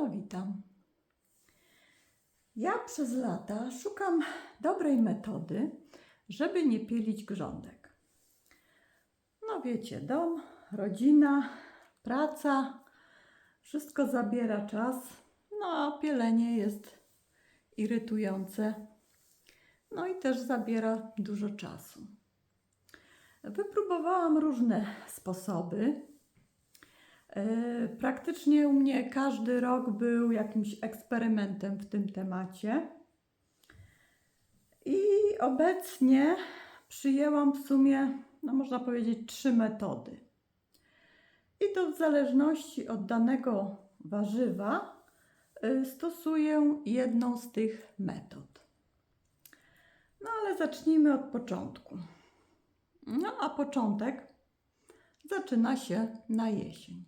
No, witam. Ja przez lata szukam dobrej metody, żeby nie pielić grządek. No wiecie, dom, rodzina, praca, wszystko zabiera czas, no a pielenie jest irytujące. No i też zabiera dużo czasu. Wypróbowałam różne sposoby. E, Praktycznie u mnie każdy rok był jakimś eksperymentem w tym temacie. I obecnie przyjęłam w sumie, no można powiedzieć, trzy metody. I to w zależności od danego warzywa y, stosuję jedną z tych metod. No ale zacznijmy od początku. No a początek zaczyna się na jesień,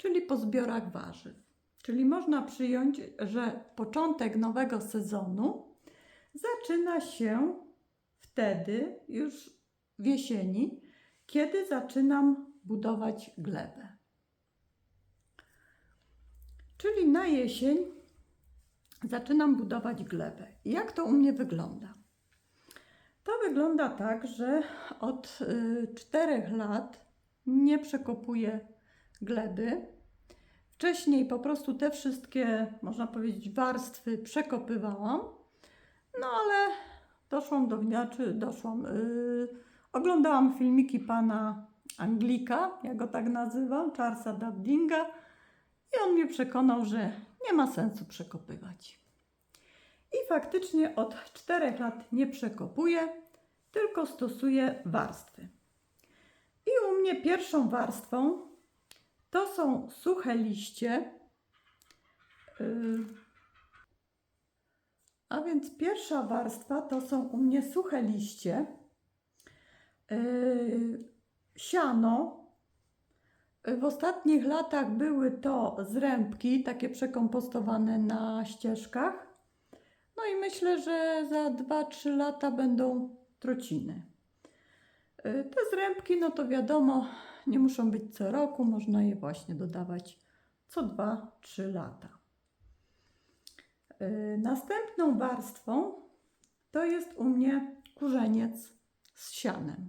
czyli po zbiorach warzyw. Czyli można przyjąć, że początek nowego sezonu zaczyna się wtedy, już w jesieni, kiedy zaczynam budować glebę. Czyli na jesień zaczynam budować glebę. Jak to u mnie wygląda? To wygląda tak, że od y, czterech lat nie przekopuję gleby. Wcześniej po prostu te wszystkie, można powiedzieć, warstwy przekopywałam. No ale doszłam do wniaczy, doszłam. Yy, oglądałam filmiki pana Anglika, ja go tak nazywam, Charlesa Dabdinga, i on mnie przekonał, że nie ma sensu przekopywać. I faktycznie od czterech lat nie przekopuję, tylko stosuję warstwy. I u mnie pierwszą warstwą to są suche liście. Yy, a więc pierwsza warstwa to są u mnie suche liście, yy, siano. W ostatnich latach były to zrębki, takie przekompostowane na ścieżkach. No i myślę, że za 2-3 lata będą trociny. Yy, Te zrębki, no to wiadomo, nie muszą być co roku, można je właśnie dodawać co 2-3 lata. Yy, Następną warstwą to jest u mnie kurzeniec z sianem.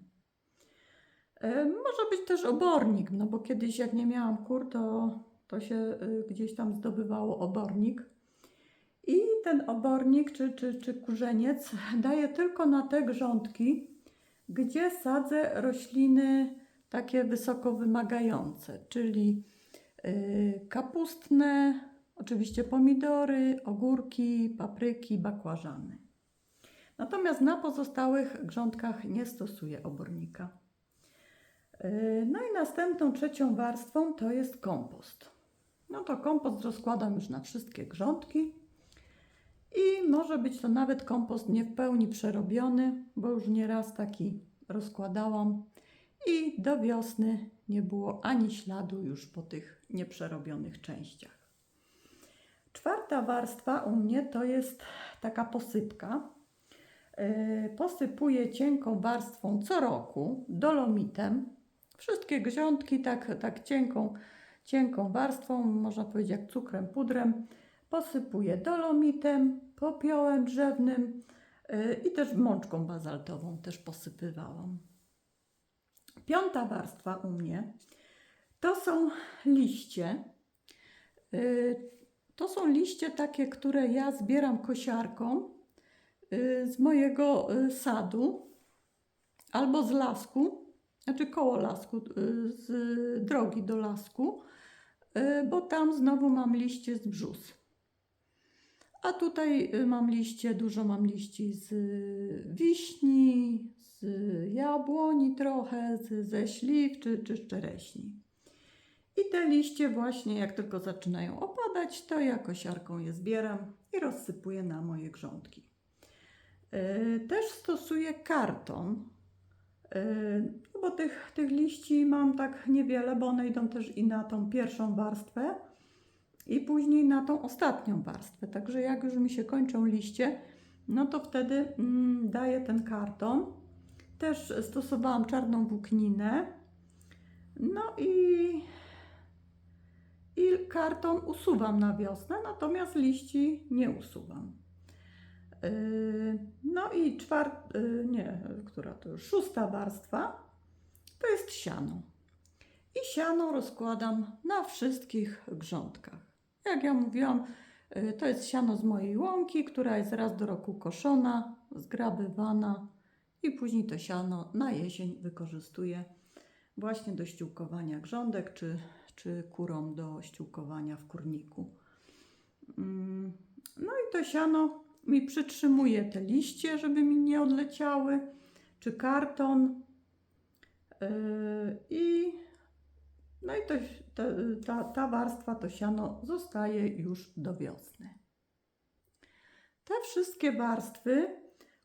Yy, Może być też obornik, no bo kiedyś jak nie miałam kur, to, to się gdzieś tam zdobywało obornik. I ten obornik czy, czy, czy kurzeniec daje tylko na te grządki, gdzie sadzę rośliny takie wysoko wymagające, czyli yy, kapustne, oczywiście pomidory, ogórki, papryki, bakłażany. Natomiast na pozostałych grządkach nie stosuję obornika. Yy, No i następną, trzecią warstwą to jest kompost. No to kompost rozkładam już na wszystkie grządki i może być to nawet kompost nie w pełni przerobiony, bo już nieraz taki rozkładałam i do wiosny nie było ani śladu już po tych nieprzerobionych częściach. Czwarta warstwa u mnie to jest taka posypka. Yy, Posypuję cienką warstwą co roku dolomitem. Wszystkie grządki tak, tak cienką, cienką warstwą, można powiedzieć jak cukrem, pudrem. Posypuję dolomitem, popiołem drzewnym yy, i też mączką bazaltową też posypywałam. Piąta warstwa u mnie to są liście. Yy, To są liście takie, które ja zbieram kosiarką yy, z mojego sadu albo z lasku, znaczy koło lasku, z drogi do lasku, bo tam znowu mam liście z brzus. A tutaj y, mam liście, dużo mam liści z y, wiśni, z jabłoni trochę, ze śliw czy, czy czereśni. I te liście właśnie jak tylko zaczynają opadać, to ja kosiarką je zbieram i rozsypuję na moje grządki. Yy, Też stosuję karton, no bo tych, tych liści mam tak niewiele, bo one idą też i na tą pierwszą warstwę i później na tą ostatnią warstwę. Także jak już mi się kończą liście, no to wtedy mm, daję ten karton. Też stosowałam czarną włókninę. No i, i karton usuwam na wiosnę, natomiast liści nie usuwam. Yy, No i czwarta, nie, która to już szósta warstwa, to jest siano. I siano rozkładam na wszystkich grządkach. Jak ja mówiłam, y, to jest siano z mojej łąki, która jest raz do roku koszona, zgrabywana i później to siano na jesień wykorzystuję właśnie do ściółkowania grządek czy, czy kurom do ściółkowania w kurniku. Mm, No i to siano mi przytrzymuje te liście, żeby mi nie odleciały, czy karton. Yy, I no i to, ta, ta warstwa, to siano zostaje już do wiosny. Te wszystkie warstwy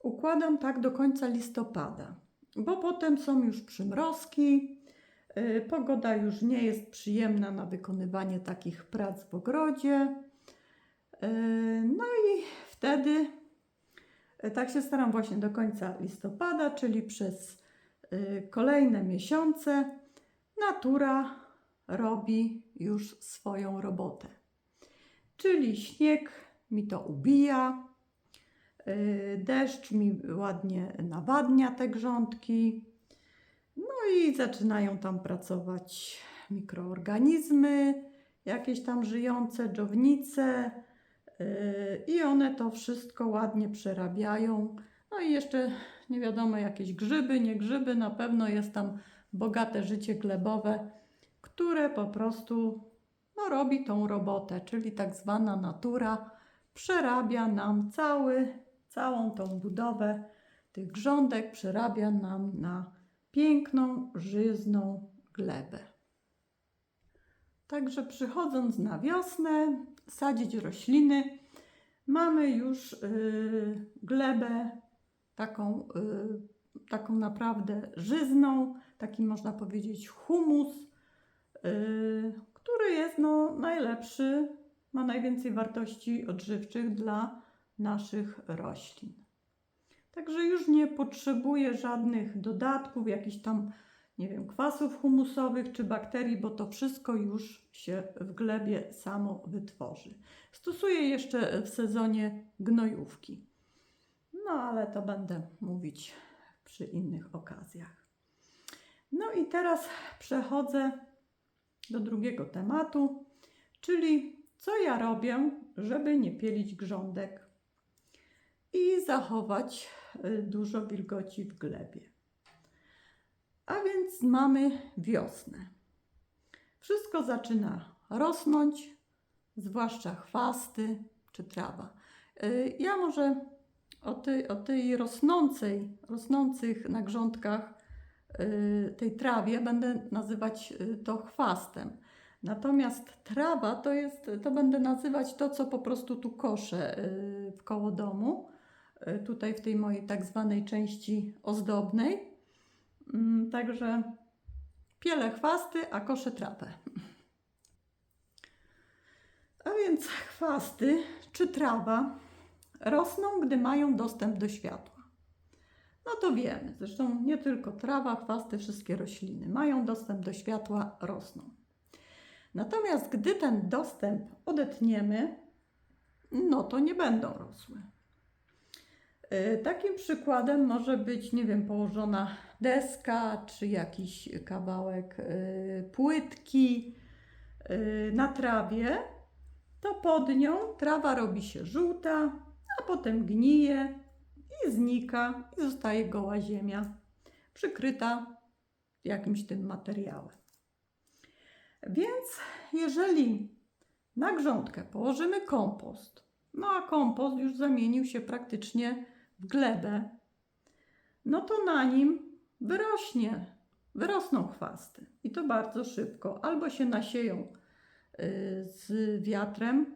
układam tak do końca listopada, bo potem są już przymrozki, yy, pogoda już nie jest przyjemna na wykonywanie takich prac w ogrodzie. Yy, No i wtedy yy, tak się staram właśnie do końca listopada, czyli przez yy, kolejne miesiące natura robi już swoją robotę. Czyli śnieg mi to ubija, yy, deszcz mi ładnie nawadnia te grządki, no i zaczynają tam pracować mikroorganizmy, jakieś tam żyjące dżownice yy, i one to wszystko ładnie przerabiają. No i jeszcze nie wiadomo, jakieś grzyby, nie grzyby, na pewno jest tam bogate życie glebowe, które po prostu no, robi tą robotę, czyli tak zwana natura przerabia nam cały, całą tą budowę tych grządek, przerabia nam na piękną, żyzną glebę. Także przychodząc na wiosnę, sadzić rośliny, mamy już y, glebę taką, y, taką naprawdę żyzną, taki można powiedzieć humus, yy, który jest no, najlepszy, ma najwięcej wartości odżywczych dla naszych roślin. Także już nie potrzebuję żadnych dodatków, jakichś tam, nie wiem, kwasów humusowych czy bakterii, bo to wszystko już się w glebie samo wytworzy. Stosuję jeszcze w sezonie gnojówki. No ale to będę mówić przy innych okazjach. No i teraz przechodzę do drugiego tematu, czyli co ja robię, żeby nie pielić grządek i zachować y, dużo wilgoci w glebie. A więc mamy wiosnę. Wszystko zaczyna rosnąć, zwłaszcza chwasty czy trawa. Y, Ja może o tej, o tej rosnącej, rosnących na grządkach y, tej trawie będę nazywać y, to chwastem. Natomiast trawa to jest, to będę nazywać to, co po prostu tu koszę y, w koło domu, y, tutaj w tej mojej tak zwanej części ozdobnej. Mm, Także pielę chwasty, a koszę trawę. A więc chwasty czy trawa rosną, gdy mają dostęp do światła. No to wiemy, zresztą nie tylko trawa, chwasty, wszystkie rośliny mają dostęp do światła, rosną. Natomiast gdy ten dostęp odetniemy, no to nie będą rosły. Yy, Takim przykładem może być, nie wiem, położona deska czy jakiś kawałek yy, płytki yy, na trawie, to pod nią trawa robi się żółta, a potem gnije znika i zostaje goła ziemia, przykryta jakimś tym materiałem. Więc jeżeli na grządkę położymy kompost, no a kompost już zamienił się praktycznie w glebę, no to na nim wyrośnie, wyrosną chwasty i to bardzo szybko. Albo się nasieją y, z wiatrem,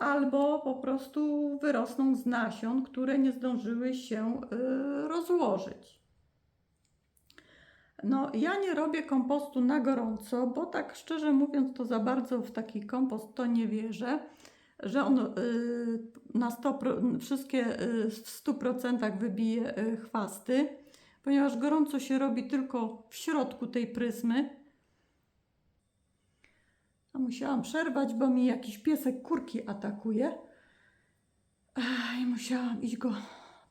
albo po prostu wyrosną z nasion, które nie zdążyły się y, rozłożyć. No, ja nie robię kompostu na gorąco, bo tak szczerze mówiąc, to za bardzo w taki kompost to nie wierzę, że on y, na 100%, wszystkie y, w 100% wybije chwasty, ponieważ gorąco się robi tylko w środku tej pryzmy. Musiałam przerwać, bo mi jakiś piesek kurki atakuje. I musiałam iść go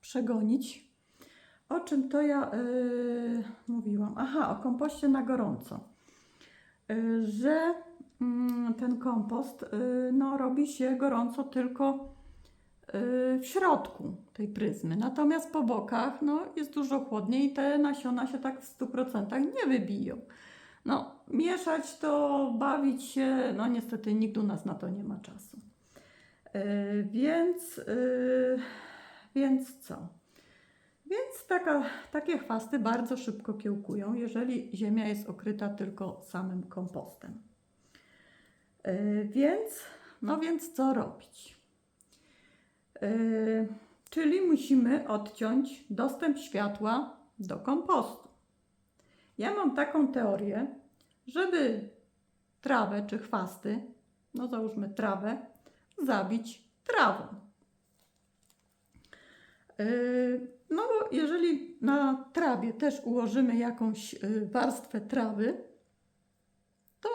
przegonić. O czym to ja yy, mówiłam? Aha, o kompoście na gorąco. Yy, że mm, ten kompost yy, no, robi się gorąco tylko yy, w środku tej pryzmy. Natomiast po bokach no, jest dużo chłodniej i te nasiona się tak w 100% nie wybiją. No, mieszać to, bawić się, no niestety nikt u nas na to nie ma czasu. Yy, więc, yy, więc co? Więc taka, takie chwasty bardzo szybko kiełkują, jeżeli ziemia jest okryta tylko samym kompostem. Yy, więc, no więc co robić? Czyli musimy odciąć dostęp światła do kompostu. Ja mam taką teorię, żeby trawę czy chwasty, no załóżmy trawę, zabić trawą. Yy, No bo jeżeli na trawie też ułożymy jakąś yy, warstwę trawy, to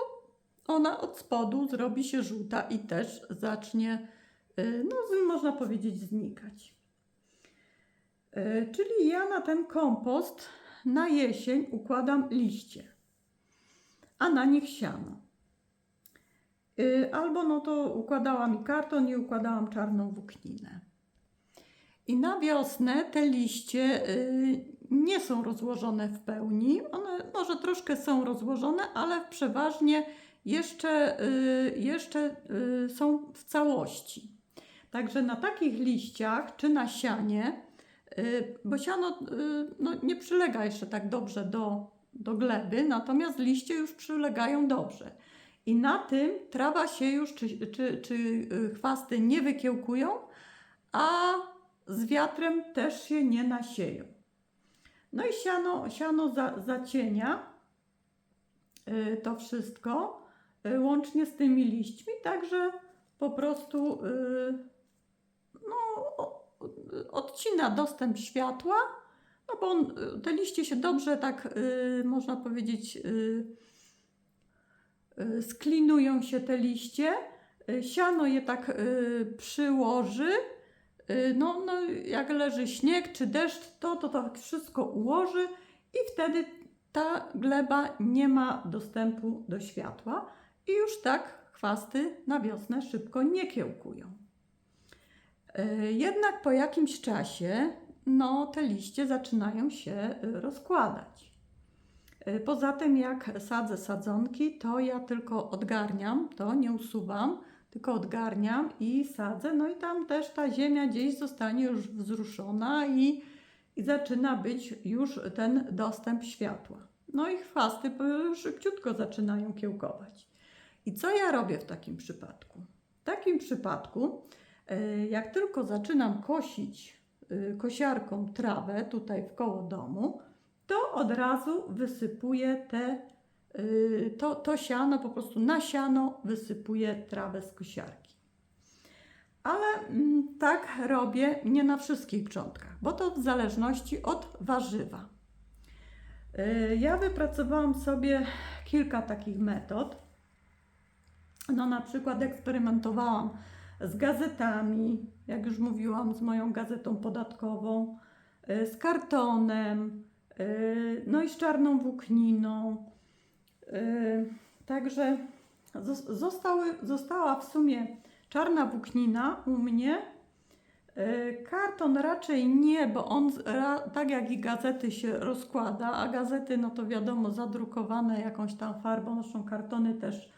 ona od spodu zrobi się żółta i też zacznie, yy, no można powiedzieć, znikać. Czyli ja na ten kompost na jesień układam liście, a na nich siano. Yy, Albo no to układałam i karton i układałam czarną włókninę. I na wiosnę te liście y, nie są rozłożone w pełni. One może troszkę są rozłożone, ale przeważnie jeszcze, y, jeszcze y, są w całości. Także na takich liściach czy na sianie, y, bo siano y, no, nie przylega jeszcze tak dobrze do, do gleby, natomiast liście już przylegają dobrze. I na tym trawa się już, czy, czy, czy y, chwasty nie wykiełkują, a z wiatrem też się nie nasieją. No i siano, siano za, zacienia to wszystko, łącznie z tymi liśćmi, także po prostu odcina dostęp światła, no bo on, te liście się dobrze tak, y, można powiedzieć, y, y, sklinują się te liście, y, siano je tak przyłoży, No, no, jak leży śnieg czy deszcz, to to tak wszystko ułoży i wtedy ta gleba nie ma dostępu do światła i już tak chwasty na wiosnę szybko nie kiełkują. Y, Jednak po jakimś czasie, no, te liście zaczynają się y, rozkładać. Y, Poza tym, jak sadzę sadzonki, to ja tylko odgarniam, to nie usuwam, tylko odgarniam i sadzę. No i tam też ta ziemia gdzieś zostanie już wzruszona i, i zaczyna być już ten dostęp światła. No i chwasty szybciutko zaczynają kiełkować. I co ja robię w takim przypadku? W takim przypadku, e, jak tylko zaczynam kosić e, kosiarką trawę tutaj w koło domu, to od razu wysypuję te y, to, to siano, po prostu na siano wysypuję trawę z kosiarki. Ale mm, tak robię nie na wszystkich grządkach, bo to w zależności od warzywa. Ja wypracowałam sobie kilka takich metod. No na przykład eksperymentowałam z gazetami, jak już mówiłam, z moją gazetą podatkową, y, z kartonem, y, no i z czarną włókniną. Yy, Także zos- zostały, została w sumie czarna włóknina u mnie. Karton raczej nie, bo on tak jak i gazety się rozkłada, a gazety no to wiadomo zadrukowane jakąś tam farbą, zresztą kartony też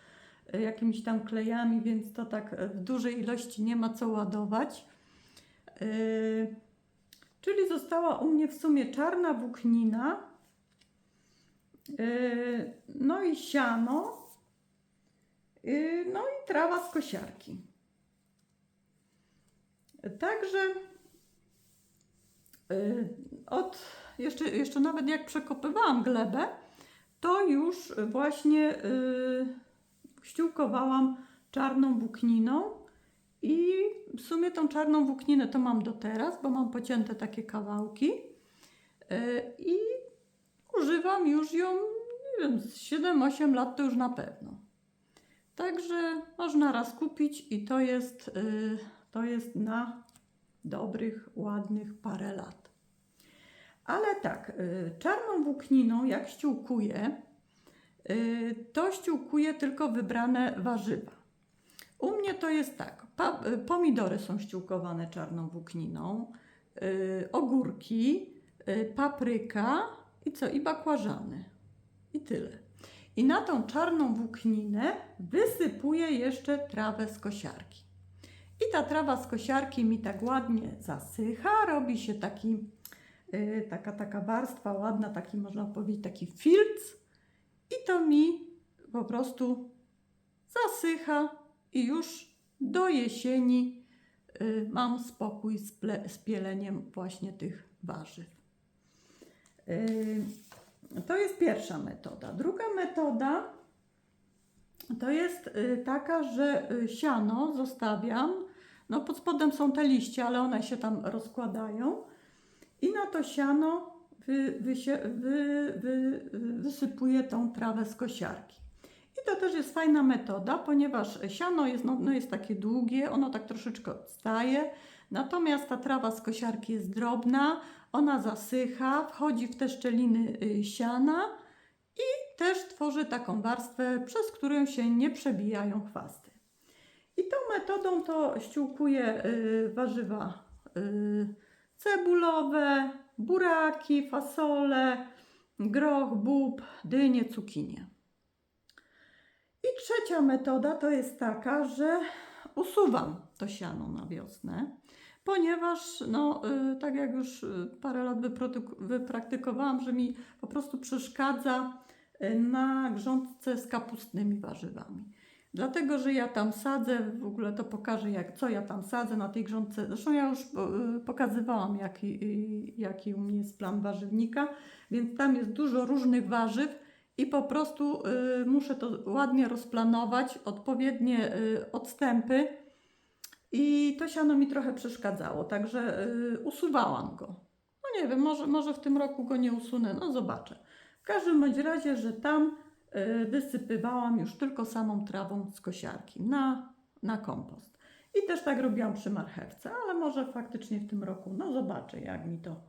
jakimiś tam klejami, więc to tak yy, w dużej ilości nie ma co ładować. Yy, Czyli została u mnie w sumie czarna włóknina, no i siano, no i trawa z kosiarki. Także od, jeszcze, jeszcze nawet jak przekopywałam glebę, to już właśnie ściółkowałam czarną włókniną i w sumie tą czarną włókninę to mam do teraz, bo mam pocięte takie kawałki yy, i używam już ją, nie wiem, z 7-8 lat to już na pewno. Także można raz kupić i to jest, y, to jest na dobrych, ładnych parę lat. Ale tak, y, czarną włókniną, jak ściółkuję, to ściółkuję tylko wybrane warzywa. U mnie to jest tak, y, pomidory są ściółkowane czarną włókniną, y, ogórki, y, papryka i co, i bakłażany. I tyle. I na tą czarną włókninę wysypuję jeszcze trawę z kosiarki. I ta trawa z kosiarki mi tak ładnie zasycha, robi się taki, y, taka, taka warstwa ładna, taki można powiedzieć, taki filc. I to mi po prostu zasycha i już do jesieni y, mam spokój z, ple, z pieleniem właśnie tych warzyw. Y, to jest pierwsza metoda. Druga metoda to jest y, taka, że siano zostawiam. No pod spodem są te liście, ale one się tam rozkładają. I na to siano wy, wy, wy, wysypuję tą trawę z kosiarki. I to też jest fajna metoda, ponieważ siano jest, no, no jest takie długie, ono tak troszeczkę odstaje. Natomiast ta trawa z kosiarki jest drobna, ona zasycha, wchodzi w te szczeliny y, siana i też tworzy taką warstwę, przez którą się nie przebijają chwasty. I tą metodą to ściółkuję y, warzywa y, cebulowe, buraki, fasole, groch, bób, dynie, cukinie. I trzecia metoda to jest taka, że usuwam to siano na wiosnę, ponieważ, no, y, tak jak już y, parę lat wypraktykowałam, że mi po prostu przeszkadza y, na grządce z kapustnymi warzywami. Dlatego, że ja tam sadzę, w ogóle to pokażę, jak, co ja tam sadzę na tej grządce. Zresztą ja już y, pokazywałam, jaki, y, jaki u mnie jest plan warzywnika, więc tam jest dużo różnych warzyw i po prostu y, muszę to ładnie rozplanować, odpowiednie odstępy. I to siano mi trochę przeszkadzało, także usuwałam go. No nie wiem, może, może w tym roku go nie usunę, no zobaczę. W każdym bądź razie, że tam wysypywałam już tylko samą trawą z kosiarki na, na kompost. I też tak robiłam przy marchewce, ale może faktycznie w tym roku, no zobaczę jak mi to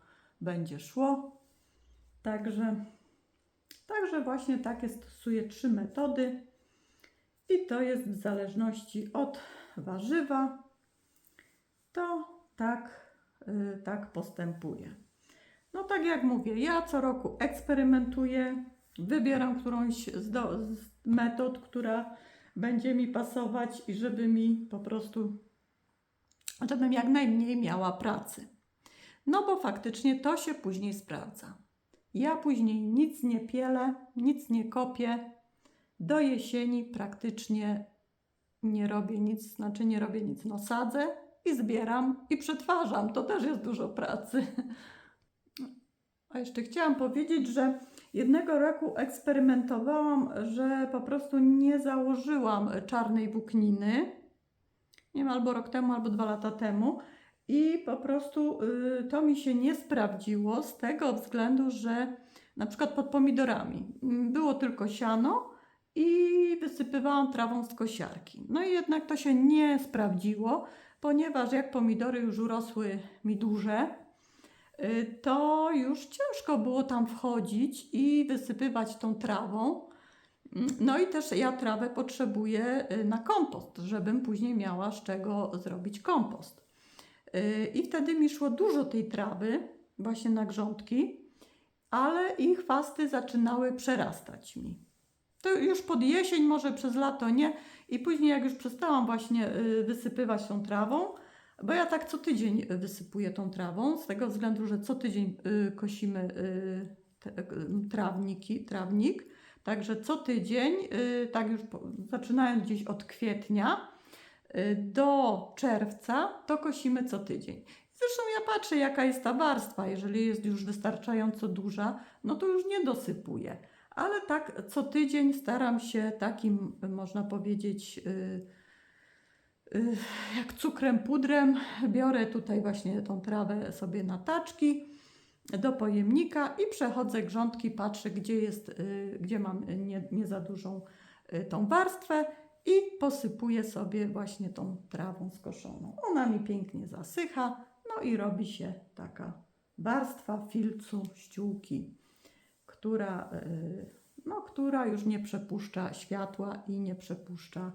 będzie szło. Także, także właśnie takie stosuję trzy metody. I to jest w zależności od warzywa, to tak, y, tak postępuję. No tak jak mówię, ja co roku eksperymentuję, wybieram którąś z, do, z metod, która będzie mi pasować i żeby mi po prostu, żebym jak najmniej miała pracy. No bo faktycznie to się później sprawdza. Ja później nic nie pielę, nic nie kopię. Do jesieni praktycznie nie robię nic, znaczy nie robię nic, no sadzę i zbieram i przetwarzam. To też jest dużo pracy. A jeszcze chciałam powiedzieć, że jednego roku eksperymentowałam, że po prostu nie założyłam czarnej włókniny. Nie wiem, albo rok temu, albo dwa lata temu. I po prostu y, to mi się nie sprawdziło z tego względu, że na przykład pod pomidorami mm, było tylko siano i wysypywałam trawą z kosiarki. No i jednak to się nie sprawdziło, ponieważ jak pomidory już urosły mi duże, to już ciężko było tam wchodzić i wysypywać tą trawą. Mm, No i też ja trawę potrzebuję y, na kompost, żebym później miała z czego zrobić kompost. Y, I wtedy mi szło dużo tej trawy, właśnie na grządki, ale i chwasty zaczynały przerastać mi. To już pod jesień, może przez lato nie. I później, jak już przestałam właśnie y, wysypywać tą trawą, bo ja tak co tydzień y, wysypuję tą trawą, z tego względu, że co tydzień y, kosimy y, trawniki, trawnik. Także co tydzień, y, tak już zaczynając gdzieś od kwietnia do czerwca, to kosimy co tydzień. Zresztą ja patrzę, jaka jest ta warstwa. Jeżeli jest już wystarczająco duża, no to już nie dosypuję. Ale tak co tydzień staram się takim, można powiedzieć, jak cukrem, pudrem. Biorę tutaj właśnie tą trawę sobie na taczki do pojemnika i przechodzę grządki, patrzę, gdzie jest, y, gdzie mam nie, nie za dużą y, tą warstwę i posypuję sobie właśnie tą trawą skoszoną. Ona mi pięknie zasycha, no i robi się taka warstwa filcu ściółki, która, yy, no, która już nie przepuszcza światła i nie przepuszcza,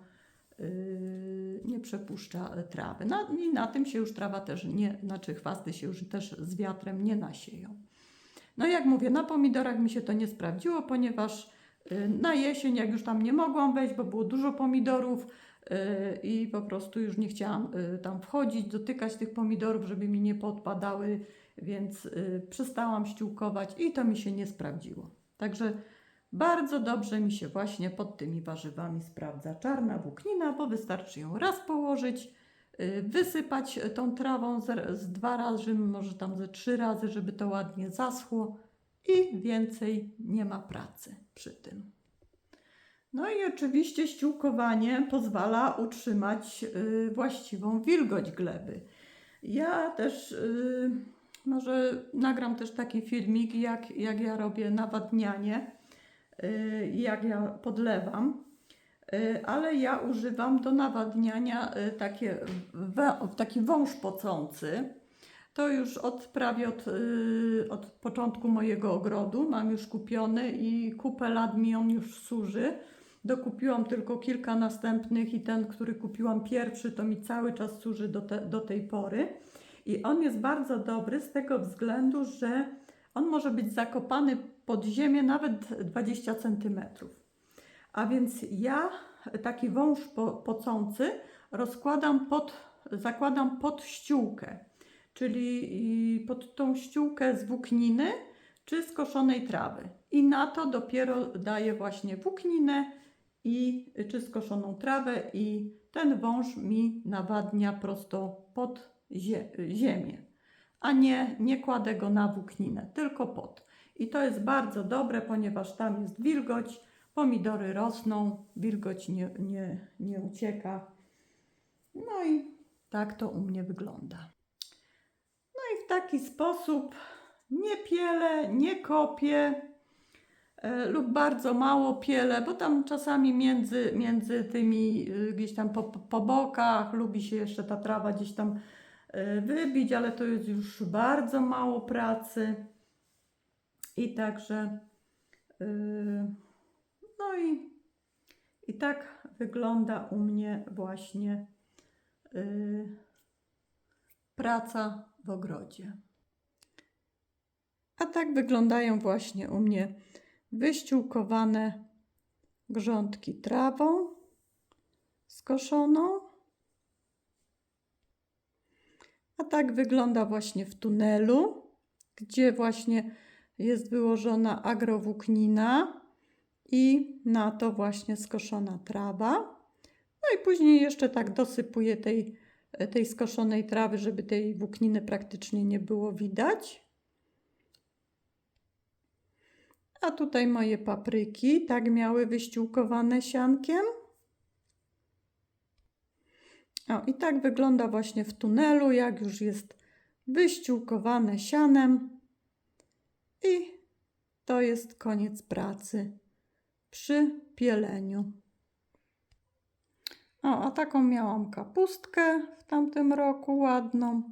yy, nie przepuszcza trawy. Na, I na tym się już trawa też nie, znaczy chwasty się już też z wiatrem nie nasieją. No jak mówię, na pomidorach mi się to nie sprawdziło, ponieważ y, na jesień, jak już tam nie mogłam wejść, bo było dużo pomidorów y, i po prostu już nie chciałam tam wchodzić, dotykać tych pomidorów, żeby mi nie podpadały, więc przestałam ściółkować i to mi się nie sprawdziło. Także bardzo dobrze mi się właśnie pod tymi warzywami sprawdza czarna włóknina, bo wystarczy ją raz położyć, y, wysypać tą trawą z, z dwa razy, może tam ze trzy razy, żeby to ładnie zaschło i więcej nie ma pracy przy tym. No i oczywiście ściółkowanie pozwala utrzymać y, właściwą wilgoć gleby. Ja też y, może nagram też taki filmik, jak, jak ja robię nawadnianie, y, jak ja podlewam. Y, ale ja używam do nawadniania y, takie, taki wąż pocący. To już od prawie od, y, od początku mojego ogrodu mam już kupiony i kupę lat mi on już służy. Dokupiłam tylko kilka następnych i ten, który kupiłam pierwszy, to mi cały czas służy do, te, do tej pory. I on jest bardzo dobry z tego względu, że on może być zakopany pod ziemię nawet 20 centymetrów. A więc ja taki wąż po, pocący rozkładam pod, zakładam pod ściółkę, czyli pod tą ściółkę z włókniny czy skoszonej trawy. I na to dopiero daję właśnie włókninę i czy skoszoną trawę i ten wąż mi nawadnia prosto pod zie ziemię. A nie, nie kładę go na włókninę, tylko pod. I to jest bardzo dobre, ponieważ tam jest wilgoć, Pomidory rosną, wilgoć nie, nie, nie ucieka. No i tak to u mnie wygląda. No i w taki sposób nie pielę, nie kopię e, lub bardzo mało pielę, bo tam czasami między, między tymi e, gdzieś tam po, po bokach lubi się jeszcze ta trawa gdzieś tam wybić, ale to jest już bardzo mało pracy. I także. Yy, no i, i tak wygląda u mnie właśnie yy, praca w ogrodzie. A tak wyglądają właśnie u mnie wyściółkowane grządki trawą skoszoną. A tak wygląda właśnie w tunelu, gdzie właśnie jest wyłożona agrowłóknina i na to właśnie skoszona trawa. No i później jeszcze tak dosypuję tej, tej skoszonej trawy, żeby tej włókniny praktycznie nie było widać. A tutaj moje papryki tak miały wyściółkowane siankiem. O, i tak wygląda właśnie w tunelu, jak już jest wyściółkowane sianem. I to jest koniec pracy przy pieleniu. O, a taką miałam kapustkę w tamtym roku, ładną.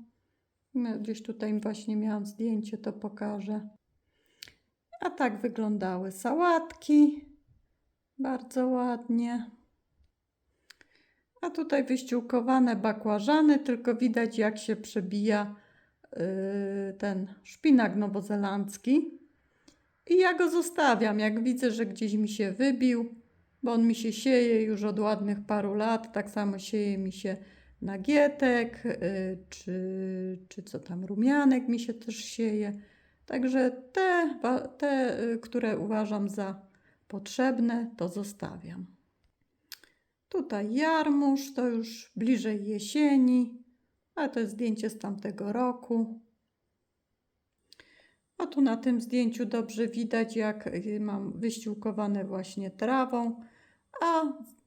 No, gdzieś tutaj właśnie miałam zdjęcie, to pokażę. A tak wyglądały sałatki. Bardzo ładnie. A tutaj wyściółkowane bakłażany, tylko widać jak się przebija yy, ten szpinak nowozelandzki. I ja go zostawiam, jak widzę, że gdzieś mi się wybił, bo on mi się sieje już od ładnych paru lat. Tak samo sieje mi się nagietek, yy, czy, czy co tam, rumianek mi się też sieje. Także te, te, y, które uważam za potrzebne, to zostawiam. Tutaj jarmuż, to już bliżej jesieni, a to jest zdjęcie z tamtego roku. A tu na tym zdjęciu dobrze widać, jak y, mam wyściółkowane właśnie trawą, a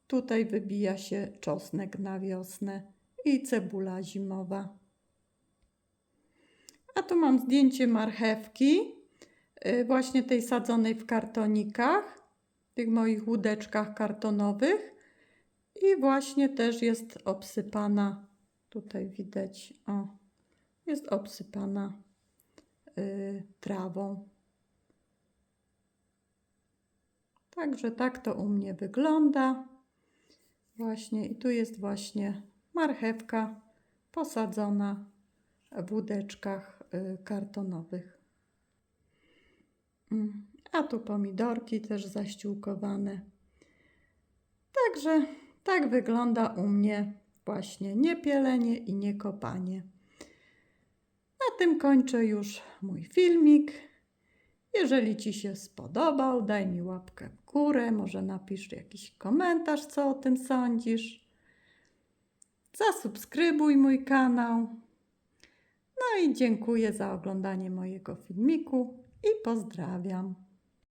tutaj wybija się czosnek na wiosnę i cebula zimowa. A tu mam zdjęcie marchewki, y, właśnie tej sadzonej w kartonikach, w tych moich łódeczkach kartonowych. I właśnie też jest obsypana, tutaj widać, o, jest obsypana y, trawą. Także tak to u mnie wygląda. Właśnie i tu jest właśnie marchewka posadzona w łódeczkach y, kartonowych. Mm, A tu pomidorki też zaściółkowane. Także tak wygląda u mnie właśnie niepielenie i niekopanie. Na tym kończę już mój filmik. Jeżeli Ci się spodobał, daj mi łapkę w górę, może napisz jakiś komentarz, co o tym sądzisz. Zasubskrybuj mój kanał. No i dziękuję za oglądanie mojego filmiku i pozdrawiam.